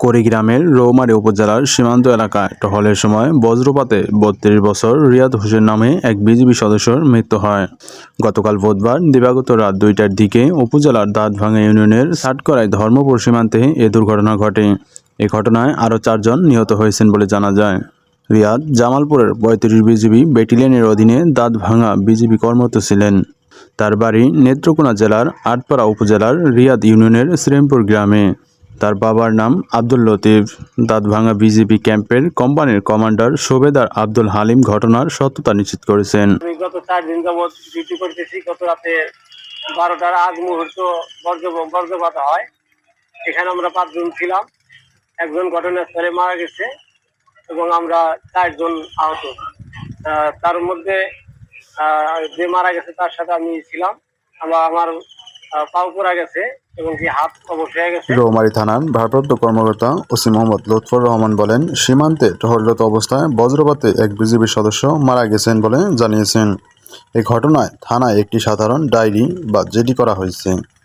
কুড়িগ্রামের রৌমারী উপজেলার সীমান্ত এলাকায় টহলের সময় বজ্রপাতে বত্রিশ বছর রিয়াদ হোসেন নামে এক বিজিবি সদস্যর মৃত্যু হয়। গতকাল বুধবার দিবাগত রাত দুইটার দিকে উপজেলার দাঁতভাঙ্গা ইউনিয়নের সাটকরায় ধর্মপুর সীমান্তে এ দুর্ঘটনা ঘটে। এ ঘটনায় আরও চারজন নিহত হয়েছেন বলে জানা যায়। রিয়াদ জামালপুরের পঁয়ত্রিশ বিজিবি ব্যাটালিয়নের অধীনে দাঁতভাঙ্গা বিজিবি কর্মরত ছিলেন। তার বাড়ি নেত্রকোনা জেলার আটপাড়া উপজেলার রিয়াদ ইউনিয়নের শ্রীমপুর গ্রামে। তার বাবার নাম আব্দুল লতিফ। দাঁতভাঙ্গা বিজিবি ক্যাম্পের কোম্পানির কমান্ডার সুবেদার আব্দুল হালিম ঘটনার সত্যতা নিশ্চিত করেছেন। গত চার দিন যাবৎ ডিউটি করতেছি, গত রাতে বারোটার আগ মুহূর্ত বর্জ্য বর্জ্যপাত হয়। এখানে আমরা পাঁচজন ছিলাম। একজন ঘটনাস্থলে মারা গেছে এবং আমরা চারজন আহত। তার মধ্যে যে মারা গেছে তার সাথে আমি ছিলাম। আমার রৌমারী থানার ভারপ্রাপ্ত কর্মকর্তা ওসি মোহাম্মদ লুৎফর রহমান বলেন, সীমান্তে টহরত অবস্থায় বজ্রপাতে এক বিজিবি সদস্য মারা গেছেন বলে জানিয়েছেন। এই ঘটনায় থানায় একটি সাধারণ ডায়েরি বা জেডি করা হয়েছে।